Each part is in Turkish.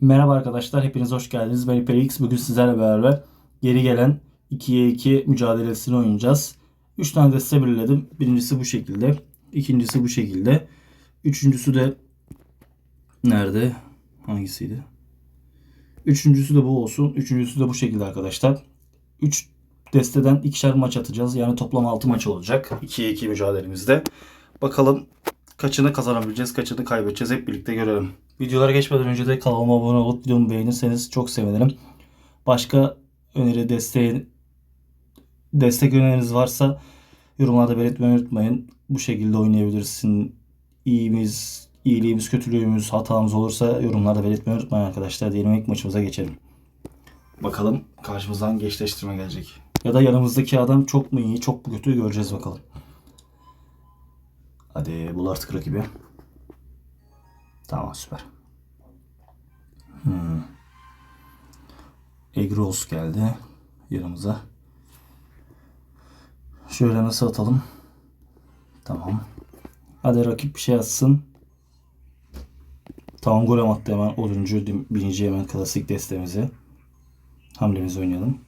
Merhaba arkadaşlar, hepiniz hoş geldiniz. Ben HyperX. Bugün sizlerle beraber geri gelen 2'ye 2 mücadelesini oynayacağız. 3 tane deste belirledim. Birincisi bu şekilde. ikincisi bu şekilde. Üçüncüsü de nerede? Hangisiydi? Üçüncüsü de bu olsun. Üçüncüsü de bu şekilde arkadaşlar. 3 desteden ikişer maç atacağız. Yani toplam 6 maç olacak. 2'ye 2 mücadelemizde. Bakalım kaçını kazanabileceğiz, kaçını kaybedeceğiz hep birlikte görelim. Videolara geçmeden önce de kanalıma abone olup videomu beğenirseniz çok sevinirim. Başka öneri, desteğin, destek öneriniz varsa yorumlarda belirtmeyi unutmayın. Bu şekilde oynayabilirsin. İyimiz, iyiliğimiz, kötülüğümüz, hatamız olursa yorumlarda belirtmeyi unutmayın arkadaşlar. Diyelim ilk maçımıza geçelim. Bakalım karşımızdan gençleştirme gelecek. Ya da yanımızdaki adam çok mu iyi, çok mu kötü göreceğiz bakalım. Hadi bul artık rakibi. Tamam süper. Hmm. Egg Rolls geldi yanımıza. Şöyle nasıl atalım? Tamam. Hadi rakip bir şey atsın. Tamam golem attı hemen 10. birinci hemen klasik destemizi. Hamlemizi oynayalım.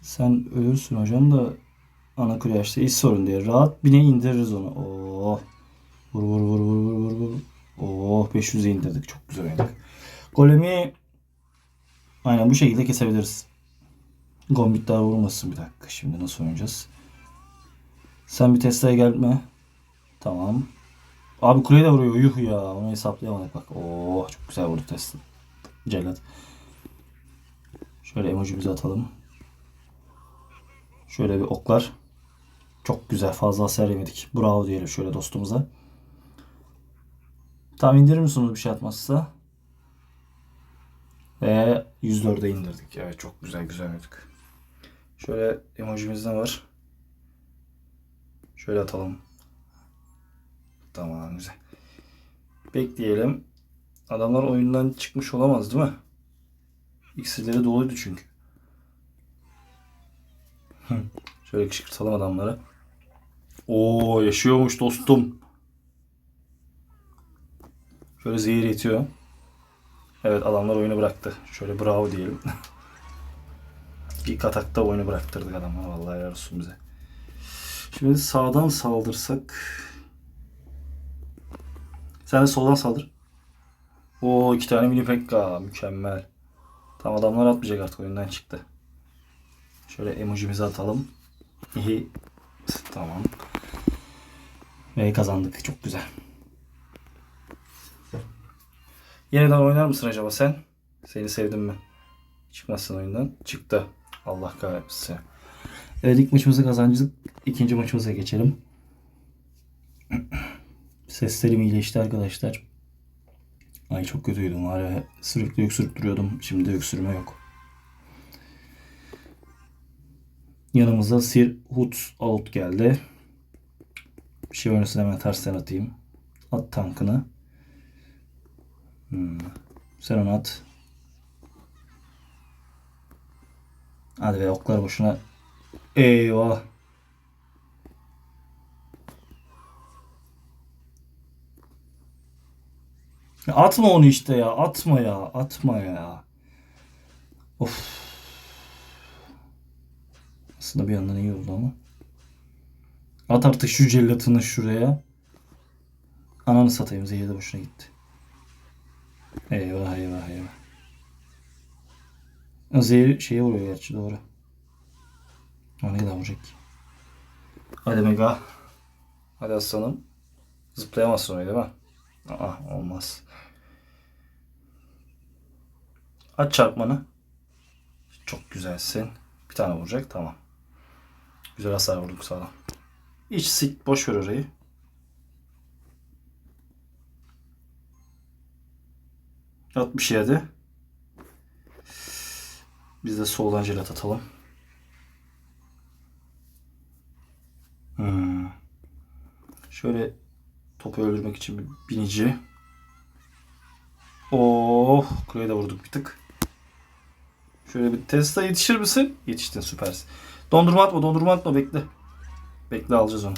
Sen ölürsün hocam da ana kule açtı. Hiç sorun değil. Rahat bine indiririz onu. Oo. Vur vur vur vur vur vur vur. Oo 500'e indirdik. Çok güzel oynadık. Golemi aynen bu şekilde kesebiliriz. Gombit daha vurmasın bir dakika. Şimdi nasıl oynayacağız? Sen bir Tesla'ya gelme. Tamam. Abi kuleye de vuruyor. Yuh ya. Onu hesaplayamadık bak. Oo çok güzel vurdu Tesla. Cellat. Şöyle emojimizi atalım. Şöyle bir oklar. Çok güzel. Fazla hasar yemedik. Bravo diyelim şöyle dostumuza. Tam indirir misiniz bir şey atmazsa? Ve 104'e indirdik. Evet çok güzel güzel oynadık. Şöyle emojimiz ne var? Şöyle atalım. Tamam güzel. Bekleyelim. Adamlar oyundan çıkmış olamaz değil mi? İksirleri doluydu çünkü. Şöyle kışkırtalım adamları. Oo yaşıyormuş dostum. Şöyle zehir yetiyor. Evet adamlar oyunu bıraktı. Şöyle bravo diyelim. İlk atakta oyunu bıraktırdık adamlar. Vallahi helal olsun bize. Şimdi sağdan saldırsak. Sen de soldan saldır. Oo iki tane mini pekka. Mükemmel. Tam adamlar atmayacak artık oyundan çıktı. Şöyle emojimizi atalım. İyi. Tamam. Ve kazandık. Çok güzel. Yeniden oynar mısın acaba sen? Seni sevdim ben. Çıkmazsın oyundan. Çıktı. Allah kahretsin. Evet ilk maçımızı kazandık. İkinci maçımıza geçelim. Seslerim iyileşti arkadaşlar. Ay çok kötüydüm var ya. Sürekli öksürüp duruyordum. Şimdi öksürme yok. Yanımıza Sir Hood Out geldi. Bir şey oynasın hemen tersten atayım. At tankını. Hmm. Sen onu at. Hadi be oklar boşuna. Eyvah. Ya atma onu işte ya. Atma ya. Atma ya. Of. Aslında bir yandan iyi oldu ama. At artık şu cellatını şuraya. Ananı satayım zehir de boşuna gitti. Eyvah eyvah eyvah. Zehir şeye vuruyor gerçi doğru. O ne kadar vuracak ki? Hadi Mega. Hadi aslanım. Zıplayamazsın oraya değil mi? Aa olmaz. Aç çarpmanı. Çok güzelsin. Bir tane vuracak tamam. Güzel hasar vurduk sağdan. Hiç sik boş ver orayı. Şey hadi. Biz de soldan jelat atalım. Hmm. Şöyle topu öldürmek için bir binici. Oh, kuleye de vurduk bir tık. Şöyle bir Tesla yetişir misin? Yetiştin süpersin. Dondurma atma, dondurma atma bekle. Bekle alacağız onu.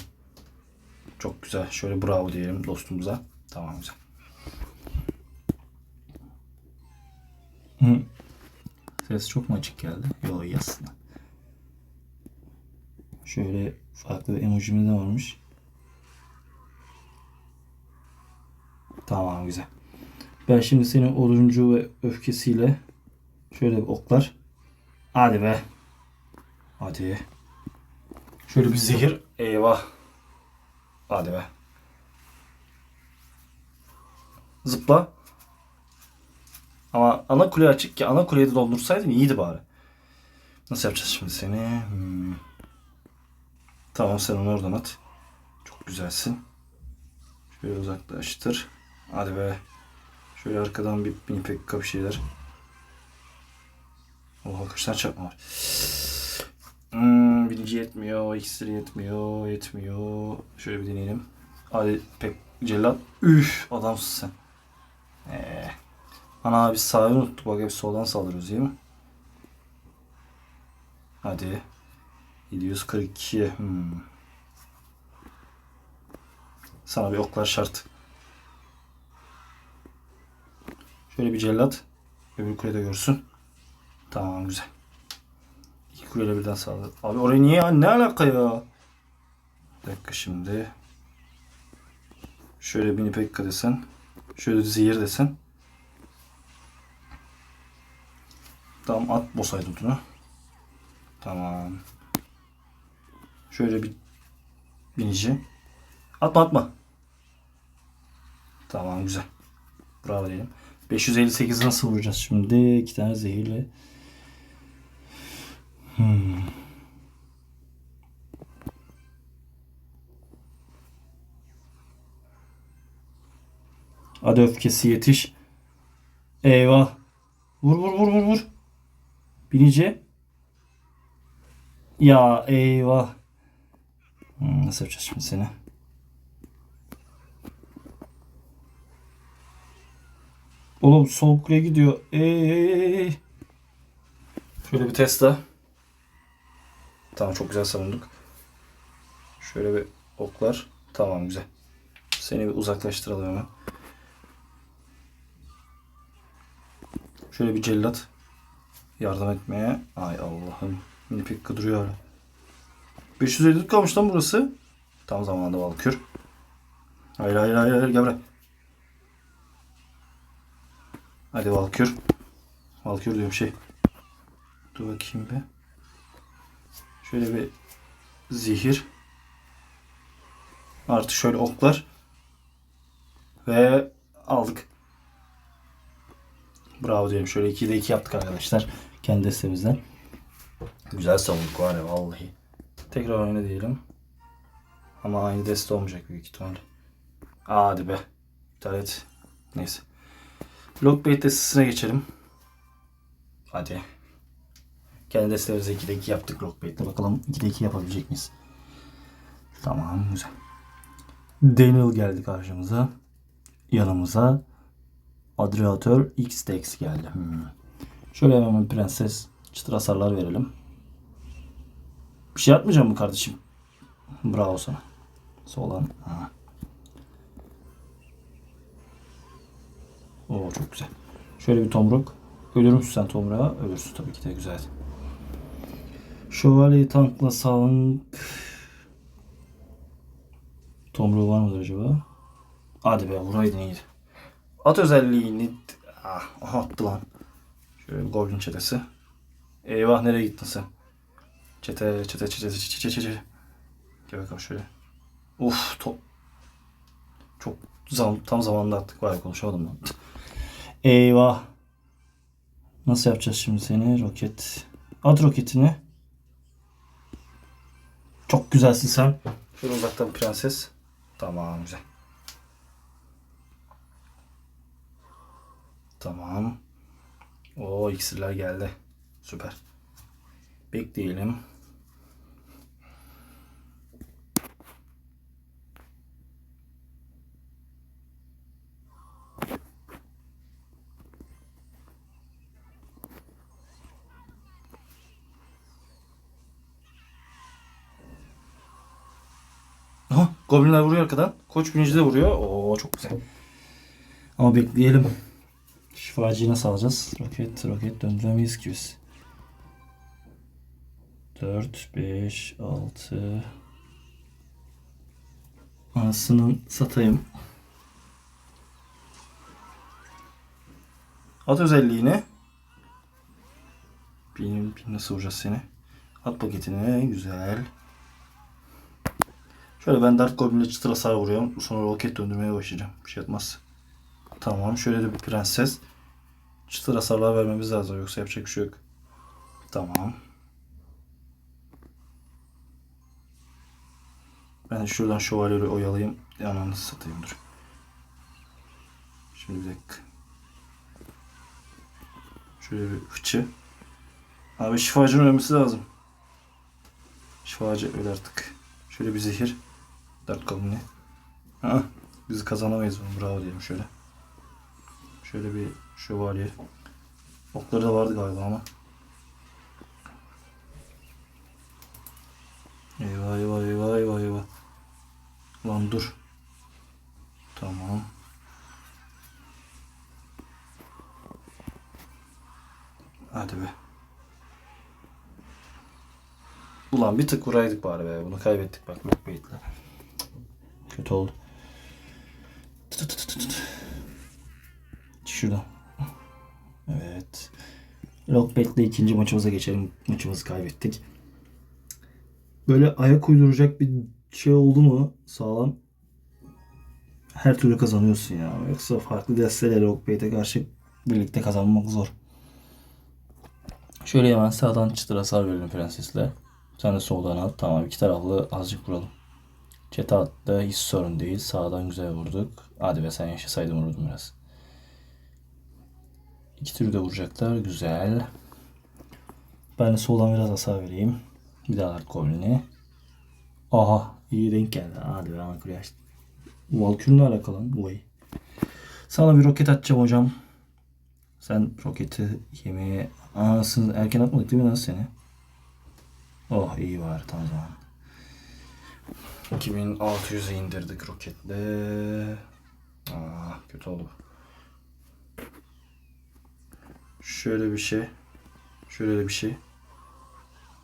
Çok güzel. Şöyle bravo diyelim dostumuza. Tamam güzel. Hı. Ses çok mu açık geldi? Yok iyi aslında. Şöyle farklı bir emojimiz de varmış. Tamam güzel. Ben şimdi senin oduncu ve öfkesiyle şöyle bir oklar. Hadi be. Hadi. Şöyle bir zehir. Eyvah. Hadi be. Zıpla. Ama ana kule açık ki ana kuleyi de doldursaydın iyiydi bari. Nasıl yapacağız şimdi seni? Hmm. Tamam sen onu oradan at. Çok güzelsin. Şöyle uzaklaştır. Hadi be. Şöyle arkadan bir mini pekka bir şeyler. Oha kaç tane çarpma var. Hmm, birinci yetmiyor. İkisi yetmiyor. Yetmiyor. Şöyle bir deneyelim. Hadi pek cellat. Üf adamsın sen. Ee, ana biz sağı unuttuk. Bak hep soldan saldırıyoruz değil mi? Hadi. 742. Hmm. Sana bir oklar şart. Şöyle bir cellat. Öbür kulede görsün. Tamam güzel. Kuleyle birden sağladı. Abi oraya niye? Ne alaka ya? Bir dakika şimdi. Şöyle mini pekka desen. Şöyle zehir desen. Tamam at boss aydutunu. Tamam. Şöyle bir binici. Atma atma. Tamam güzel. Bravo diyelim. 558 nasıl vuracağız şimdi? İki tane zehirle. Hmm. Hadi öfkesi yetiş. Eyvah. Vur vur vur vur vur. Binici. Ya eyvah. Hmm, nasıl yapacağız şimdi seni? Oğlum kuleye gidiyor. Ey. Şöyle bir test daha. Tamam çok güzel savunduk. Şöyle bir oklar. Tamam güzel. Seni bir uzaklaştıralım hemen. Şöyle bir cellat. Yardım etmeye. Ay Allah'ım. Mini pekka duruyor hala. 550 kalmış lan burası. Tam zamanında Valkür. Hayır hayır hayır hayır gel buraya. Hadi Valkür. Valkür diyorum şey. Dur bakayım bir. Şöyle bir zehir. Artı şöyle oklar. Ve aldık. Bravo diyelim. Şöyle 2'de 2 yaptık arkadaşlar. Kendi destemizden. Güzel savunduk var ya vallahi. Tekrar oyna diyelim. Ama aynı deste olmayacak büyük ihtimalle. Hadi be. İptal et. Neyse. Lockbait destesine geçelim. Hadi. Kendi destelerimize 2'de 2 yaptık Lockbait'te. Bakalım 2'de 2 yapabilecek miyiz? Tamam güzel. Daniel geldi karşımıza. Yanımıza. Adriatör X-Dex geldi. Hmm. Şöyle hemen prenses çıtır hasarlar verelim. Bir şey yapmayacağım mı kardeşim? Bravo sana. Solan. Ha. Oo çok güzel. Şöyle bir tomruk. Ölür müsün sen tomruğa? Ölürsün tabii ki de güzel. Şövalye tankla sağın tomruğu var mıdır acaba? Hadi be vuraydın iyiydi. At özelliğini ah, attı lan. Şöyle bir goblin çetesi. Eyvah nereye gittin sen? Çete çete çete çete çete çete. Gel bakalım şöyle. Uf top. Çok zam, tam zamanında attık. Vay konuşamadım ben. Eyvah. Nasıl yapacağız şimdi seni? Roket. At roketini. Çok güzelsin sen. Şöyle uzaktan prenses. Tamam güzel. Tamam. O iksirler geldi. Süper. Bekleyelim. Aha, goblinler vuruyor arkadan. Koç binici de vuruyor. Oo çok güzel. Ama bekleyelim. Şifacıyı nasıl alacağız? Roket, roket döndüremeyiz ki biz. 4, 5, 6 Anasının satayım. At özelliğini. Bir nasıl vuracağız seni? At paketine güzel. Şöyle ben Dark Goblin'le çıtır hasar vuruyorum. Sonra roket döndürmeye başlayacağım. Bir şey yapmaz. Tamam. Şöyle de bir prenses. Çıtır hasarlar vermemiz lazım. Yoksa yapacak bir şey yok. Tamam. Ben şuradan şövalyeyi oyalayayım. Yanını satayım dur. Şimdi bir dakika. Şöyle bir fıçı. Abi şifacının ölmesi lazım. Şifacı öl artık. Şöyle bir zehir. Dert kavmini. Ha, biz kazanamayız bunu. Bravo diyelim şöyle. Şöyle bir şövalye. Okları da vardı galiba ama. Eyvah eyvah eyvah eyvah eyvah. Lan dur. Tamam. Hadi be. Ulan bir tık vuraydık bari be. Bunu kaybettik bak Lockbait'le. Kötü oldu. Şuradan. Evet. Lockbait'le ikinci maçımıza geçelim. Maçımızı kaybettik. Böyle ayak uyduracak bir şey oldu mu sağlam her türlü kazanıyorsun ya. Yoksa farklı destelerle Lockbait'e karşı birlikte kazanmak zor. Şöyle hemen sağdan çıtır hasar verelim prensesle. Sen de soldan at. Tamam iki taraflı azıcık vuralım. Çete attı. Hiç sorun değil. Sağdan güzel vurduk. Hadi be sen yaşasaydın vurdum biraz. İki türlü de vuracaklar. Güzel. Ben de soldan biraz hasar vereyim. Bir daha at golünü. Aha iyi denk geldi. Hadi be ana açtım. Valkür'le alakalı. Vay. Sana bir roket atacağım hocam. Sen roketi yemeye... Anasını erken atmadık değil mi lan seni? Oh iyi var tamam zaman. 2600'e indirdik roketle. Aa, kötü oldu. Şöyle bir şey. Şöyle bir şey.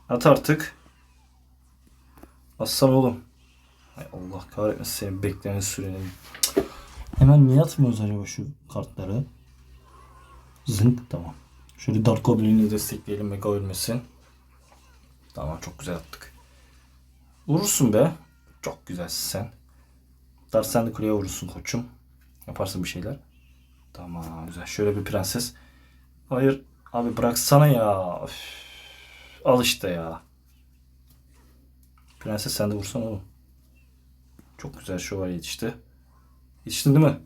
At artık. Aslan oğlum. Ay Allah kahretmesin senin bekleme süreni. Hemen niye atmıyoruz acaba şu kartları? Zınk tamam. Şöyle Dark Goblin'i destekleyelim Mega ölmesin. Tamam çok güzel attık. Vurursun be. Çok güzelsin sen. Dark sen de kuleye vurursun koçum. Yaparsın bir şeyler. Tamam güzel. Şöyle bir prenses. Hayır. Abi bıraksana ya. Üf. Al işte ya. Prenses sen de vursan oğlum. Çok güzel şövalye yetişti. Yetiştin değil mi?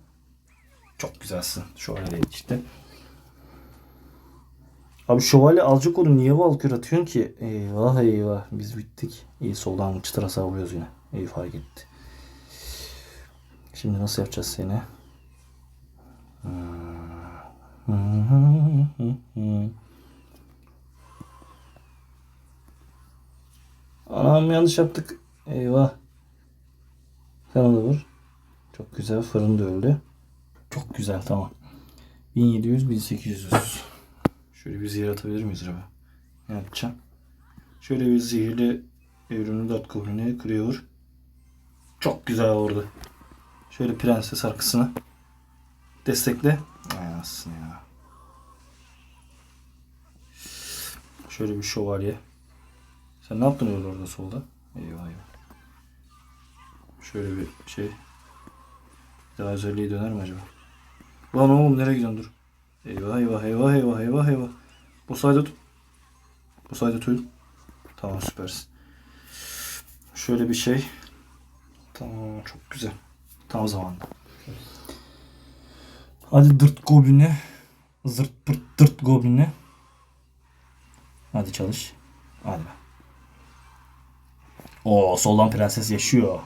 Çok güzelsin. Şövalye yetişti. Abi şövalye alacak onu niye valkür atıyorsun ki? Eyvah eyvah biz bittik. İyi soldan çıtır hasar vuruyoruz yine. İyi fark etti. Şimdi nasıl yapacağız seni? Anam yanlış yaptık. Eyvah. Sen onu vur. Çok güzel. Fırın da öldü. Çok güzel tamam. 1700 1800. Şöyle bir zehir atabilir miyiz acaba? Ne yapacağım? Şöyle bir zehirli evrimli dört kabulüne kırıyor. Çok güzel vurdu. Şöyle prenses arkasına destekle. Ay aslında ya. Şöyle bir şövalye. Sen ne yaptın öyle orada solda? Eyvah eyvah. Şöyle bir şey. Bir daha özelliği döner mi acaba? Lan oğlum nereye gidiyorsun dur. Eyvah eyvah eyvah eyvah eyvah eyvah. Bu tut. Bu sayede tut. Tamam süpersin. Şöyle bir şey. Tamam çok güzel. Tam zamanında. Hadi dırt gobline. Zırt pırt dırt gobline. Hadi çalış. Hadi be. Oo soldan prenses yaşıyor.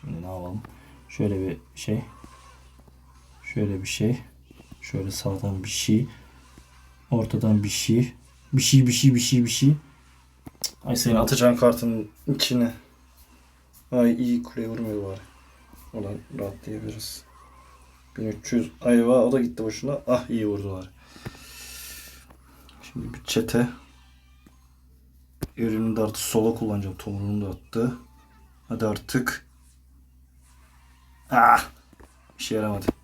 Şimdi ne yapalım? Şöyle bir şey. Şöyle bir şey. Şöyle sağdan bir şey. Ortadan bir şey. Bir şey bir şey bir şey bir şey. Ay seni atacağın kartın içine. Ay iyi kuleye vurmuyor bari. Ulan rahatlayabiliriz. 1300 ayva o da gitti boşuna. Ah iyi vurdular. Şimdi bir çete. Ürünü de artık sola kullanacağım. Tomruğunu da attı. Hadi artık. Ah! Bir yaramadı.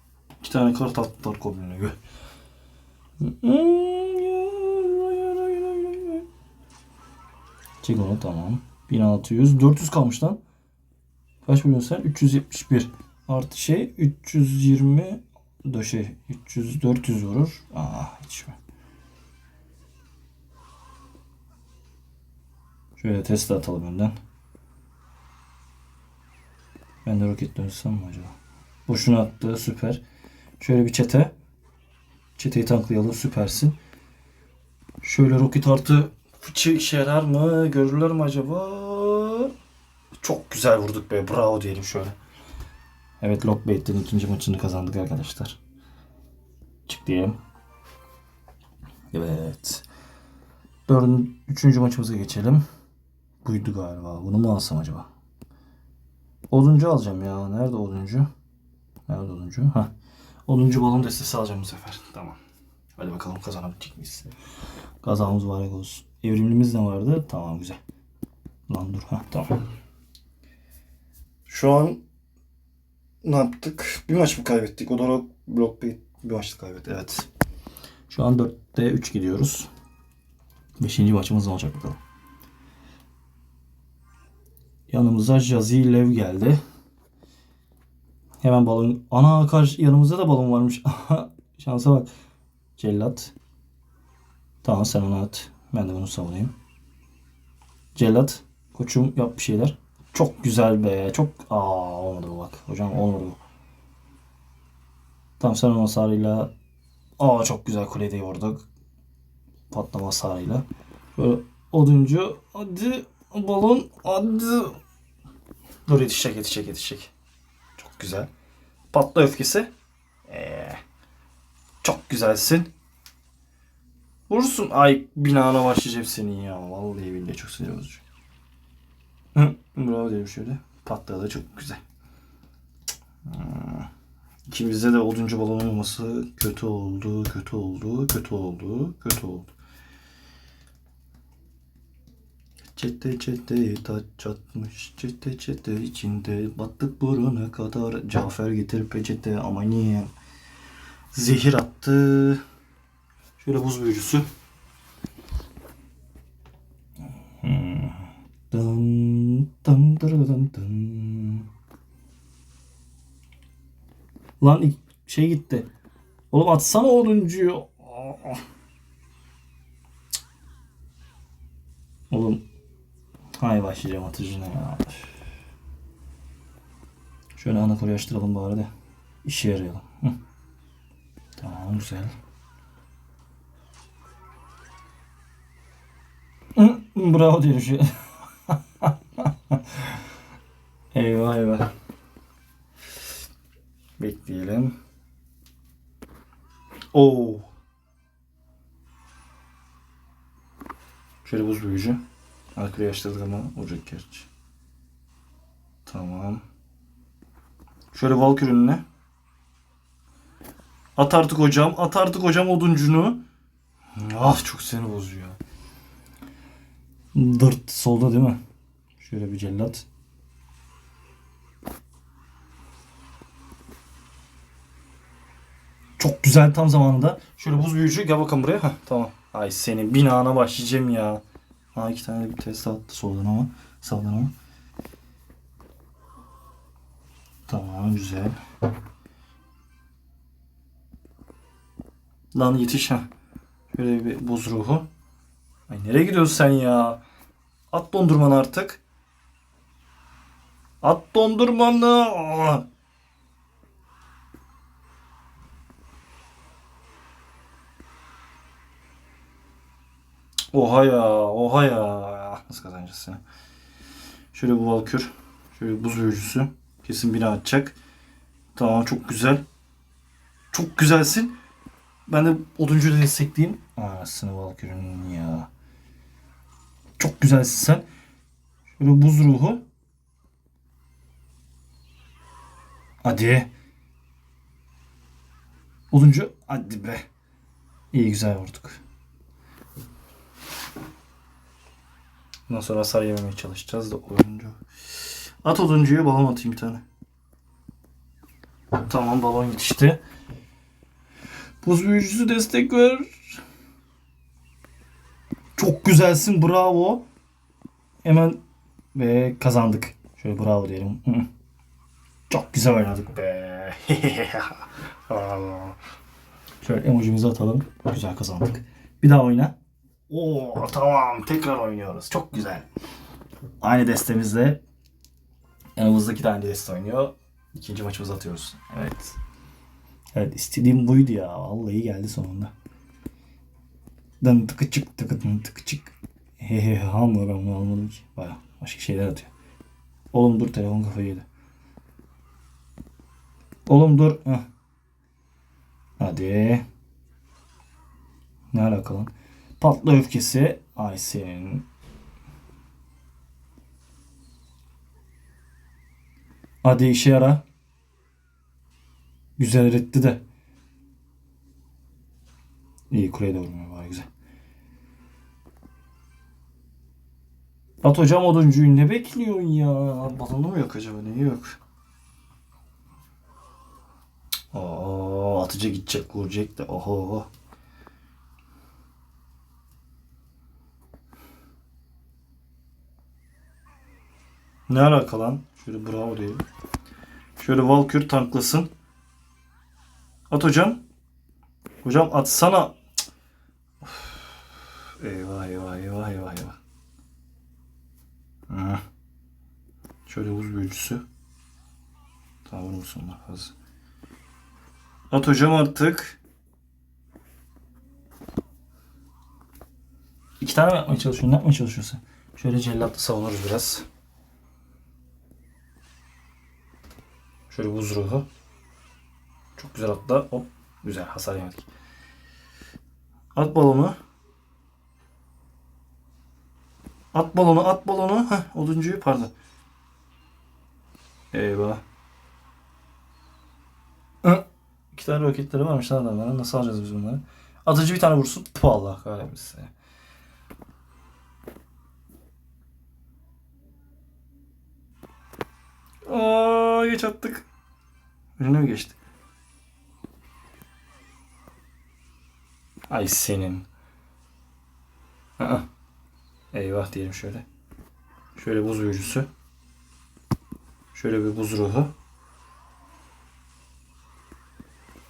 İki tane kart attılar Goblin'e gö. Çek onu tamam. 1600. 400 kalmış lan. Kaç vuruyorsun sen? 371. Artı şey 320 da şey 300 400 vurur. Aa hiç? Şöyle test atalım önden. Ben de roket dönsem mi acaba? Boşuna attı süper. Şöyle bir çete. Çeteyi tanklayalım süpersin. Şöyle roket artı fıçı işe yarar mı? Görürler mi acaba? Çok güzel vurduk be. Bravo diyelim şöyle. Evet Lockbait'ten ikinci maçını kazandık arkadaşlar. Çık diyelim. Evet. Dördün, üçüncü maçımıza geçelim. Buydu galiba. Bunu mu alsam acaba? Oduncu alacağım ya. Nerede oduncu? Nerede oduncu? Hah. 10. balon destesi alacağım bu sefer. Tamam. Hadi bakalım kazanabilecek miyiz? Kazamız var olsun. Evrimimiz ne vardı? Tamam güzel. Lan dur. ha tamam. Şu an ne yaptık? Bir maç mı kaybettik? Odoro blok bir, bir maçta kaybetti. Evet. Şu an 4'te 3 gidiyoruz. 5. maçımız ne olacak bakalım. Yanımıza Jazi Lev geldi. Hemen balon. Ana karşı yanımızda da balon varmış. Şansa bak. Cellat. Tamam sen onu at. Ben de bunu savunayım. Cellat. Koçum yap bir şeyler. Çok güzel be. Çok aa olmadı bu bak. Hocam olmadı bu. Tamam sen onun hasarıyla aa çok güzel kuleyi vurduk. Patlama hasarıyla. Böyle oduncu hadi balon hadi. Dur yetişecek yetişecek yetişecek. Güzel. Patla öfkesi. Ee, çok güzelsin. Vurursun. Ay binana başlayacağım senin ya. Vallahi billahi çok sinir bozucu. Bravo diyelim şöyle. Patladı çok güzel. Hmm. İkimizde de oduncu balon olması kötü oldu, kötü oldu, kötü oldu, kötü oldu. Çete çete taç çatmış çete çete içinde battık buruna kadar Cafer getir peçete ama niye zehir attı şöyle buz büyücüsü Hmm. Dın dın dın. Lan şey gitti. Oğlum atsana oduncuyu. Aa. Oğlum. Hay başlayacağım atıcına ya. Şöyle ana koru açtıralım bari de. İşe yarayalım. Hı. Tamam güzel. Hı, Bravo diyelim şu. eyvah eyvah. Bekleyelim. Oo. Şöyle buz büyücü. Arkaya açtırdık ama olacak gerçi. Tamam. Şöyle Valkür önüne. At artık hocam. At artık hocam oduncunu. Ah çok seni bozuyor. Dırt solda değil mi? Şöyle bir cellat. Çok güzel tam zamanında. Şöyle buz büyücü gel bakalım buraya. Heh, tamam. Ay senin binana başlayacağım ya. Ha iki tane bir test attı soldan ama. Sağdan ama. Tamam güzel. Lan yetiş ha. Şöyle bir buz ruhu. Ay nereye gidiyorsun sen ya? At dondurmanı artık. At dondurmanı. Aa! Oha ya, oha ya. Nasıl kazanacağız? Şöyle bu valkür. Şöyle buz büyücüsü. Kesin bina atacak. Tamam çok güzel. Çok güzelsin. Ben de oduncuyu da destekleyeyim. Anasını valkürün ya. Çok güzelsin sen. Şöyle buz ruhu. Hadi. Oduncu. Hadi be. İyi güzel vurduk. Bundan sonra hasar yememeye çalışacağız da oyuncu. At oduncuyu balon atayım bir tane. Tamam balon yetişti. Buz büyücüsü destek ver. Çok güzelsin bravo. Hemen ve kazandık. Şöyle bravo diyelim. Çok güzel oynadık be. Şöyle emojimizi atalım. Güzel kazandık. Bir daha oyna. Oo tamam tekrar oynuyoruz. Çok güzel. Aynı destemizle yanımızdaki de aynı deste oynuyor. İkinci maçımızı atıyoruz. Evet. Evet istediğim buydu ya. Vallahi geldi sonunda. Dın tıkı çık tıkı tıkı çık. He he hamur ama almadım ki. Baya başka şeyler atıyor. Oğlum dur telefon kafayı yedi. Oğlum dur. Heh. Hadi. Ne alaka lan? Patla öfkesi. Ay senin. Hadi işe yara. Güzel eretti de. İyi kuleye de vurmuyor güzel. At hocam oduncuyu ne bekliyorsun ya? Balonu mu yok acaba? Ne yok? Aa, atıcı gidecek vuracak da. Oho. Ne alaka lan? Şöyle bravo diyelim. Şöyle Valkür tanklasın. At hocam. Hocam atsana. Of. Eyvah eyvah eyvah eyvah eyvah. Hı. Şöyle buz büyücüsü. Tamam vurmasın onlar fazla. At hocam artık. İki tane mi yapmaya çalışıyorsun? Ne yapmaya çalışıyorsun? Şöyle cellatla savunuruz biraz. Şöyle buz ruhu. Çok güzel atla. Hop. Güzel hasar yemedik. At balonu. At balonu, at balonu. Heh, oduncuyu pardon. Eyvah. Hı. İki tane roketleri varmış lan adamların. Nasıl alacağız biz bunları? Atıcı bir tane vursun. Puh Allah kahretmesin. Aa geç attık. Önüne mi geçti? Ay senin. Aa. Eyvah diyelim şöyle. Şöyle buz büyücüsü. Şöyle bir buz ruhu.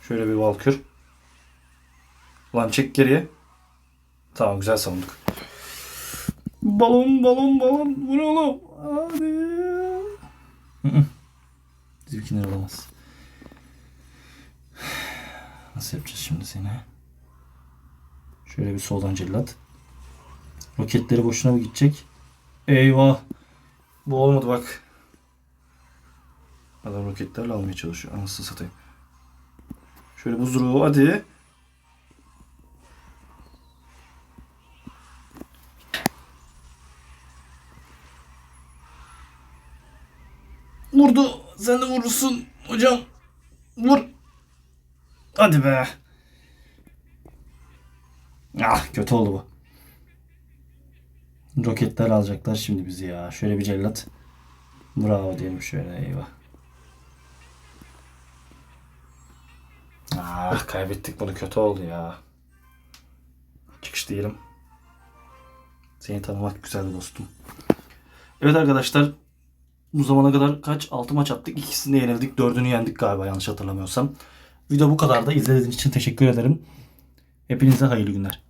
Şöyle bir valkür. Lan çek geriye. Tamam güzel savunduk. Balon balon balon vur oğlum. Hadi. Bizimkiler olamaz. Nasıl yapacağız şimdi seni? Şöyle bir soldan cellat. Roketleri boşuna mı gidecek? Eyvah. Bu olmadı bak. Adam roketlerle almaya çalışıyor. Anasını satayım. Şöyle buzluğu hadi. Vurdu. Sen de vurursun hocam. Vur. Hadi be. Ah kötü oldu bu. Roketler alacaklar şimdi bizi ya. Şöyle bir cellat. Bravo diyelim şöyle eyvah. Ah kaybettik bunu kötü oldu ya. Çıkış diyelim. Seni tanımak güzeldi dostum. Evet arkadaşlar bu zamana kadar kaç? 6 maç attık. İkisini yenildik. Dördünü yendik galiba yanlış hatırlamıyorsam. Video bu kadar da izlediğiniz için teşekkür ederim. Hepinize hayırlı günler.